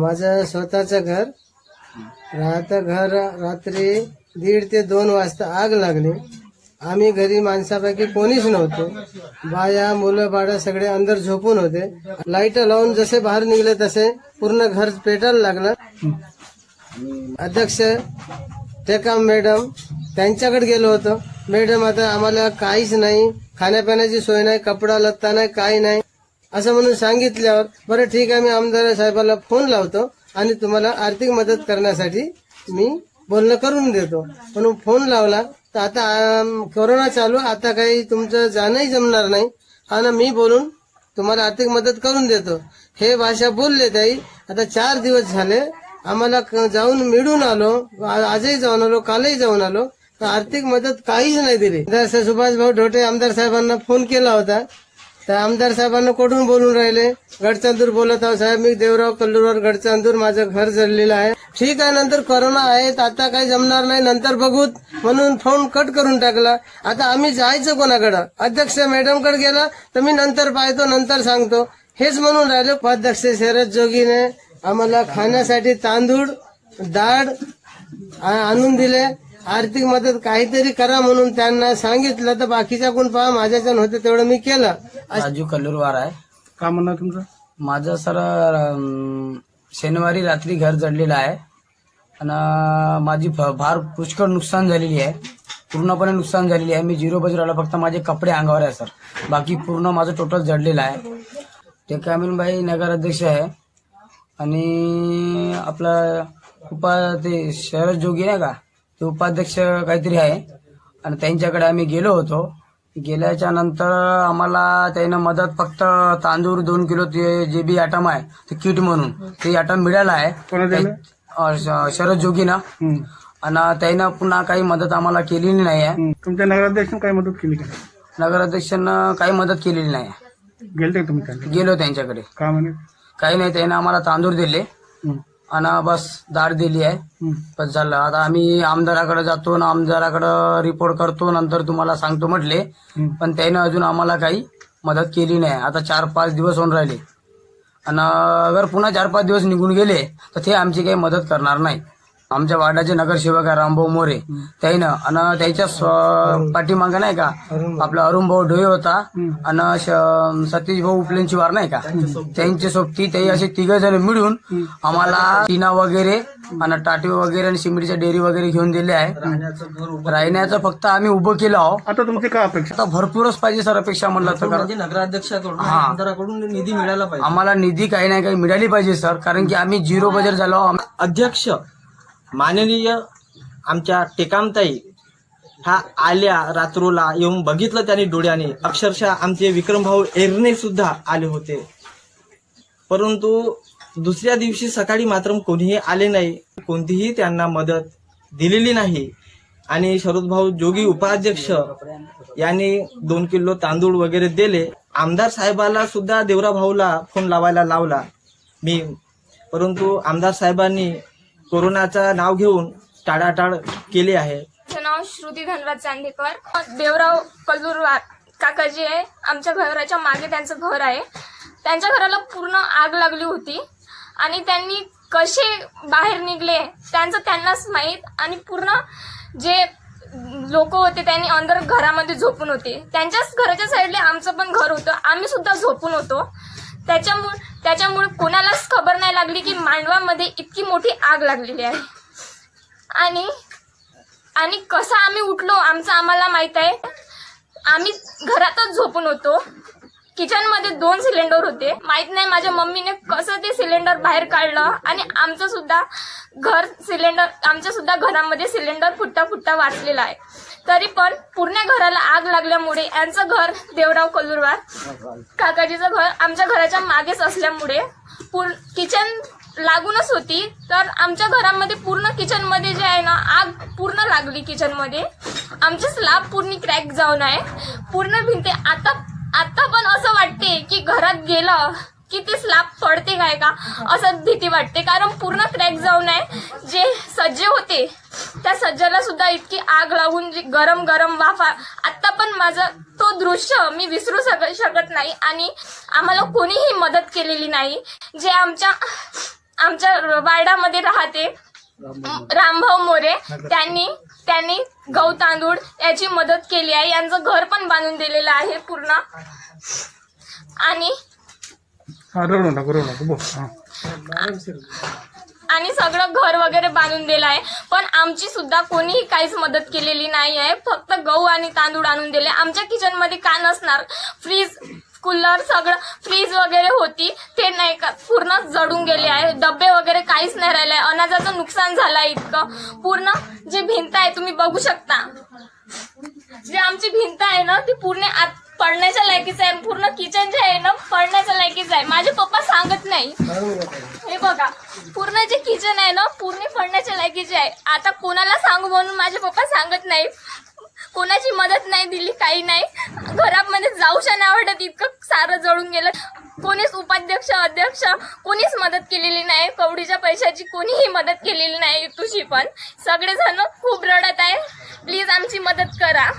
माझं स्वतःचं घर. राहतं घर रात्री दीड ते दोन वाजता आग लागली. आम्ही घरी माणसापैकी कोणीच नव्हतो. बाया मुलं बाळं सगळे अंदर झोपून होते. लाइट लावून जसे बाहेर निघले तसे पूर्ण घर पेटायला लागलं. अध्यक्ष टेकाम मॅडम त्यांच्याकडे गेलो होतो. मॅडम आता आम्हाला काहीच नाही. खाण्यापिण्याची सोय नाही कपडा लत्ता नाही काही नाही. असं म्हणून सांगितल्यावर बरं ठीक आहे मी आमदार साहेबाला फोन लावतो आणि तुम्हाला आर्थिक मदत करण्यासाठी मी बोलणं करून देतो. म्हणून फोन लावला तर आता कोरोना चालू आता काही तुमचं जाणंही जमणार नाही. आणि मी बोलून तुम्हाला आर्थिक मदत करून देतो. हे भाषा बोलले ताई आता चार दिवस झाले. आम्हाला क- जाऊन मिळून आलो आजही जाऊन आलो कालही जाऊन आलो. आर्थिक मदत काहीच नाही दिली. जसं सुभाषभाऊ ढोटे आमदार साहेबांना फोन केला होता. तर आमदार साहेबांना कोठून बोलून राहिले? गडचांदूर बोलत आहो साहेब. मी देवराव कल्लूरवर गडचांदूर माझं घर जडलेलं आहे. ठीक आहे नंतर कोरोना आहे. तर आता काही जमणार नाही. नंतर बघूत म्हणून फोन कट करून टाकला. आता आम्ही जायचं कोणाकडं? अध्यक्ष मॅडमकडे गेला तर मी नंतर पाहतो नंतर सांगतो. हेच म्हणून राहिले. उपाध्यक्ष शरद जोगीने आम्हाला खाण्यासाठी तांदूळ डाळ आणून दिले. आर्थिक मदत काहीतरी करा म्हणून त्यांना सांगितलं. तर बाकीच्या कोण पहा माझ्याच्यान होते तेवढं मी केलं. राजू कल्लूरवार आहे. का म्हणणार तुमचं? माझं सर अं, शनिवारी रात्री घर जडलेलं आहे. आणि माझी फ- फार पुष्कळ नुकसान झालेली आहे. पूर्णपणे नुकसान झालेली आहे. मी झिरो बजेट आलो फक्त माझे कपडे अंगावर आहे सर. बाकी पूर्ण माझं टोटल जडलेलं आहे. ते कामिलबाई नगराध्यक्ष आहे. आणि आपला उपा ते शरद जोगी नाही का? ते उपाध्यक्ष काहीतरी आहे. आणि त्यांच्याकडे आम्ही गेलो होतो. गेल्याच्यानंतर आम्हाला त्यानं मदत फक्त तांदूळ दोन किलो ते जे बी आटम आहे ते किट म्हणून ते आटम मिळालं आहे. शरद जोगीनं. हं. आणि त्यानं पुन्हा काही मदत आम्हाला केलेली नाही आहे. तुमच्या नगराध्यक्षाने काय मदत केली का? नगराध्यक्षांना काही मदत केलेली नाही आहे. गेलो त्यांच्याकडे. का म्हणे? काही नाही त्यानं आम्हाला तांदूळ दिले. आणि बस दाढ दिली आहे. बस झालं. आता आम्ही आमदाराकडे जातो आणि आमदाराकडे रिपोर्ट करतो नंतर तुम्हाला सांगतो म्हटले. पण त्यानं अजून आम्हाला काही मदत केली नाही. आता चार पाच दिवस होऊन राहिले. आणि अगर पुन्हा चार पाच दिवस निघून गेले तर ते आमची काही मदत करणार नाही. आमच्या वार्डाचे नगरसेवक आहे रामभाऊ मोरे. त्यानं आणि त्याच्या पाठीमागं नाही का? आपला अरुण भाऊ ढोळे होता. आणि श- सतीश भाऊ उपलेंची वार नाही का? त्यांच्या सोबती. ते असे तिघ जण मिळून आम्हाला टीना वगैरे आणि टाटी वगैरे आणि सिमेंटच्या डेअरी वगैरे घेऊन दिले आहे. राहण्याचं फक्त आम्ही उभं केलं आहो. आता तुमची काय अपेक्षा? आता भरपूरच पाहिजे सर अपेक्षा म्हणलं तर कारण नगराध्यक्षाकडून हा. आमदाराकडून निधी मिळाला पाहिजे. आम्हाला निधी काही नाही काही मिळाली पाहिजे सर. कारण की आम्ही झिरो बजेट झालो आहोत. अध्यक्ष माननीय आमच्या टेकामताई हा आल्या रात्रोला येऊन बघितलं त्यांनी डोळ्याने. अक्षरशः आमचे विक्रमभाऊ एरणे सुद्धा आले होते. परंतु दुसऱ्या दिवशी सकाळी मात्र कोणीही आले नाही. कोणतीही त्यांना मदत दिलेली नाही. आणि शरदभाऊ जोगी उपाध्यक्ष यांनी दोन किलो तांदूळ वगैरे दिले. आमदार साहेबाला सुद्धा देवरा भाऊला फोन लावायला लावला मी. परंतु आमदार साहेबांनी कोरोनाचा नाव घेऊन टाळाटाळ केली आहे. माझं नाव श्रुती धनराज चांदेकर. देवराव कल्लूर काकाजी आहे. आमच्या घराच्या मागे त्यांचं घर आहे. त्यांच्या घराला पूर्ण आग लागली होती. आणि त्यांनी कसे बाहेर निघले त्यांचं त्यांनाच माहीत आणि पूर्ण जे लोक होते त्यांनी अंदर घरामध्ये झोपून होते. त्यांच्याच घराच्या साईडला आमचं पण घर होतं. आम्ही सुद्धा झोपून होतो. त्याच्यामुळे त्याच्यामुळे कोणालाच खबर नाही लागली की मांडवामध्ये इतकी मोठी आग लागलेली आहे. आणि आणि कसं आम्ही उठलो आमचं आम्हाला माहीत आहे. आम्ही घरातच झोपून होतो. किचनमध्ये दोन सिलेंडर होते. माहीत नाही माझ्या मम्मीने कसं ते सिलेंडर बाहेर काढलं आणि आमचं सुद्धा घर सिलेंडर आमच्या सुद्धा घरामध्ये सिलेंडर फुटता फुटता वाचलेला आहे. तरी पण पूर्ण घराला आग लागल्यामुळे यांचं घर देवराव कलुरवार काकाजीचं घर आमच्या घराच्या मागेच असल्यामुळे किचन लागूनच होती. तर आमच्या घरामध्ये पूर्ण किचनमध्ये जे आहे ना आग पूर्ण लागली किचनमध्ये आमची स्लाब स्लॅब पूर्ण क्रॅक जाऊन आहे. पूर्ण भिंती आता आता पण असं वाटते की घरात गेलं की ती स्लॅब पडते काय का? असं भीती वाटते. कारण पूर्ण क्रॅक जाऊन आहे. जे सज्जे होते त्या सज्जाला सुद्धा इतकी आग लागून जी गरम गरम वाफा आता पण माझं तो दृश्य मी विसरू शकत नाही आणि आम्हाला कोणीही मदत केलेली नाही. जे आमच्या आमच्या वार्डामध्ये राहते रामभाऊ मोरे त्यांनी त्यांनी गहू तांदूळ याची मदत केली आहे. यांचं घर पण बांधून दिलेलं आहे पूर्ण. आणि आणि सगळं घर वगैरे बांधून दिलं आहे. पण आमची सुद्धा कोणीही काहीच मदत केलेली नाही आहे. फक्त गहू आणि तांदूळ आणून दिले. आमच्या किचनमध्ये का नसणार? फ्रीज कूलर सगळं फ्रीज वगैरे होती. ते नाही का पूर्ण जडून गेले आहे. डबे वगैरे काहीच नाही राहिले. अनाजाचं नुकसान झालं इतकं. पूर्ण जी भिंत आहे तुम्ही बघू शकता. जी आमची भिंत आहे ना ती पूर्ण आत पडण्याच्या लायकीच आहे. पूर्ण किचन जे आहे ना पडण्याच्या लायकीच आहे. माझे पप्पा सांगत नाही. हे बघा पूर्ण जे किचन आहे ना पूर्ण पडण्याच्या लायकीचे आहे. आता कोणाला सांगू म्हणून माझे पप्पा सांगत नाही कोणाची मदत नाही दिली काही नाही. घरामध्ये जाऊशा नाही आवडत इतकं सारं जळून गेलं. कोणीच उपाध्यक्ष अध्यक्ष कोणीच मदत केलेली नाही. कवडीच्या पैशाची कोणीही मदत केलेली नाही तुझी पण. सगळेजण खूप रडत आहे. प्लीज आमची मदत करा.